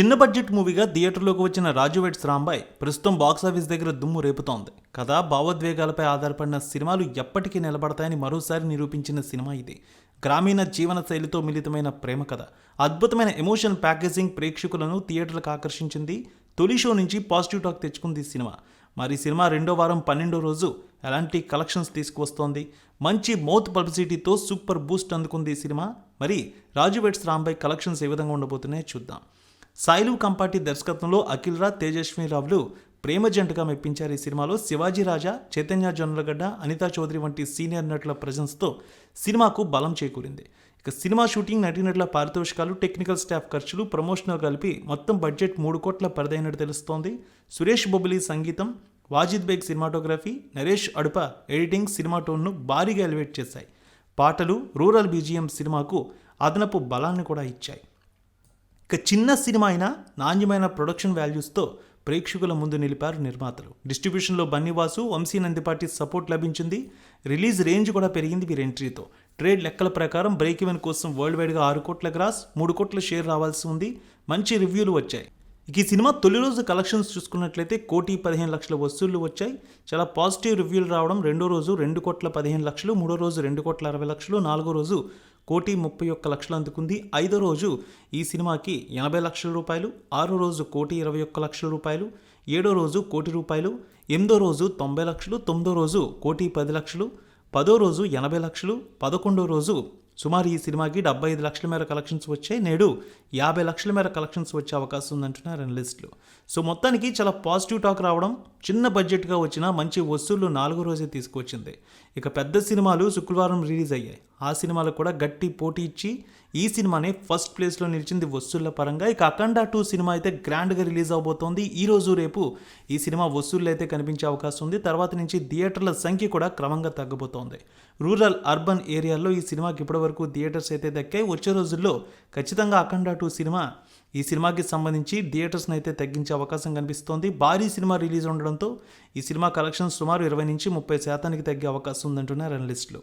చిన్న బడ్జెట్ మూవీగా థియేటర్లోకి వచ్చిన రాజు వెట్స్ రాంబాయ్ ప్రస్తుతం బాక్సాఫీస్ దగ్గర దుమ్ము రేపుతోంది. కథ భావోద్వేగాలపై ఆధారపడిన సినిమాలు ఎప్పటికీ నిలబడతాయని మరోసారి నిరూపించిన సినిమా ఇది. గ్రామీణ జీవన శైలితో మిళితమైన ప్రేమ కథ. అద్భుతమైన ఎమోషన్ ప్యాకేజింగ్ ప్రేక్షకులను థియేటర్లకు ఆకర్షించింది. తొలి షో నుంచి పాజిటివ్ టాక్ తెచ్చుకుంది ఈ సినిమా. మరి సినిమా రెండో వారం పన్నెండో రోజు ఎలాంటి కలెక్షన్స్ తీసుకువస్తోంది? మంచి మౌత్ పబ్లిసిటీతో సూపర్ బూస్ట్ అందుకుంది ఈ సినిమా. మరి రాజు వెట్స్ రాంబాయ్ కలెక్షన్స్ ఏ విధంగా ఉండబోతున్నాయో చూద్దాం. సాయిలు కంపాటి దర్శకత్వంలో అఖిల్ రాజ్ తేజస్వి రావులు ప్రేమ జంటగా మెప్పించారు ఈ సినిమాలో శివాజీ రాజా చైతన్య జొన్నలగడ్డ అనితా చౌదరి వంటి సీనియర్ నటుల ప్రజెన్స్తో సినిమాకు బలం చేకూరింది. ఇక సినిమా షూటింగ్ నటీనటుల పారితోషికాలు టెక్నికల్ స్టాఫ్ ఖర్చులు ప్రమోషనల్ కలిపి మొత్తం బడ్జెట్ మూడు కోట్ల పరిదైనట్టు తెలుస్తోంది. సురేష్ బొబ్బిలి సంగీతం Wajid Baig cinematography Naresh Adupa editing cinema టోన్ను భారీగా ఎలివేట్ చేశాయి. పాటలు రూరల్ బీజిఎం సినిమాకు అదనపు బలాన్ని కూడా ఇచ్చాయి. ఇక చిన్న సినిమా అయినా నాణ్యమైన ప్రొడక్షన్ వాల్యూస్తో ప్రేక్షకుల ముందు నిలిపారు నిర్మాతలు. డిస్ట్రిబ్యూషన్లో బన్నీవాసు వంశీ నందిపాటి సపోర్ట్ లభించింది. రిలీజ్ రేంజ్ కూడా పెరిగింది వీరి ఎంట్రీతో. ట్రేడ్ లెక్కల ప్రకారం బ్రేక్ ఈవెన్ కోసం వరల్డ్ వైడ్గా ఆరు కోట్ల గ్రాస్ మూడు కోట్ల షేర్ రావాల్సి ఉంది. మంచి రివ్యూలు వచ్చాయి. ఈ సినిమా తొలి రోజు కలెక్షన్స్ చూసుకున్నట్లయితే కోటి పదిహేను లక్షల వసూళ్ళు వచ్చాయి. చాలా పాజిటివ్ రివ్యూలు రావడం రెండో రోజు రెండు కోట్ల పదిహేను లక్షలు మూడో రోజు రెండు కోట్ల అరవై లక్షలు నాలుగో రోజు కోటి ముప్పై ఒక్క లక్షలు అందుకుంది. ఐదో రోజు ఈ సినిమాకి ఎనభై లక్షల రూపాయలు ఆరో రోజు కోటి ఇరవై ఒక్క లక్షల రూపాయలు ఏడో రోజు కోటి రూపాయలు ఎనిమిదో రోజు తొంభై లక్షలు తొమ్మిదో రోజు కోటి పది లక్షలు పదో రోజు ఎనభై లక్షలు పదకొండో రోజు సుమారు ఈ సినిమాకి డెబ్బై ఐదు లక్షల మేర కలెక్షన్స్ వచ్చాయి. నేడు యాభై లక్షల మేర కలెక్షన్స్ వచ్చే అవకాశం ఉందంటున్నారు అనలిస్టులు సో మొత్తానికి చాలా పాజిటివ్ టాక్ రావడం చిన్న బడ్జెట్గా వచ్చిన మంచి వసూళ్ళు నాలుగో రోజే తీసుకొచ్చింది ఇక పెద్ద సినిమాలు శుక్రవారం రిలీజ్ అయ్యాయి. ఆ సినిమాలకు కూడా గట్టి పోటీ ఇచ్చి ఈ సినిమానే ఫస్ట్ ప్లేస్లో నిలిచింది వసూళ్ళ పరంగా. ఇక అఖండ టూ సినిమా అయితే గ్రాండ్గా రిలీజ్ అవబోతోంది. ఈరోజు రేపు ఈ సినిమా వసూళ్ళు అయితే కనిపించే అవకాశం ఉంది. తర్వాత నుంచి థియేటర్ల సంఖ్య కూడా క్రమంగా తగ్గబోతోంది రూరల్ అర్బన్ ఏరియాల్లో ఈ సినిమాకి ఇప్పటివరకు థియేటర్స్ అయితే దక్కాయి. వచ్చే రోజుల్లో ఖచ్చితంగా అఖండ టూ సినిమా ఈ సినిమాకి సంబంధించి థియేటర్స్ని అయితే తగ్గించే అవకాశం కనిపిస్తోంది. భారీ సినిమా రిలీజ్ ఉండడంతో ఈ సినిమా కలెక్షన్స్ సుమారు ఇరవై నుంచి ముప్పై శాతానికి తగ్గే అవకాశం ఉందంటున్నారు అనలిస్టులు.